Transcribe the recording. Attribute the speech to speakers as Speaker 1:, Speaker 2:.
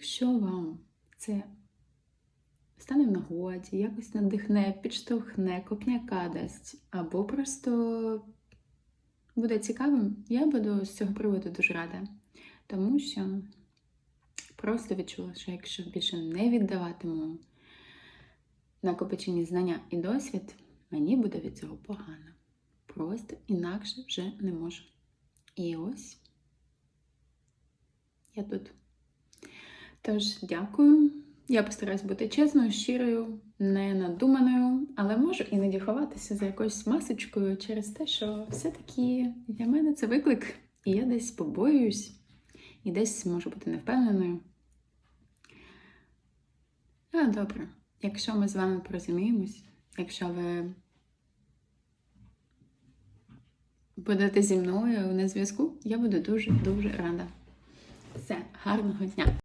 Speaker 1: якщо вам це стане в нагоді, якось надихне, підштовхне, копняка дасть, або просто буде цікавим, я буду з цього приводу дуже рада. Тому що просто відчула, що якщо більше не віддаватиму накопичені знання і досвід, мені буде від цього погано. Просто інакше вже не можу. І ось я тут. Тож, дякую. Я постараюсь бути чесною, щирою, не надуманою, але можу іноді ховатися за якоюсь масочкою через те, що все-таки для мене це виклик, і я десь побоююсь, і десь можу бути невпевненою. А, добре, якщо ми з вами порозуміємось, якщо ви будете зі мною на зв'язку, я буду дуже-дуже рада. Все, гарного дня!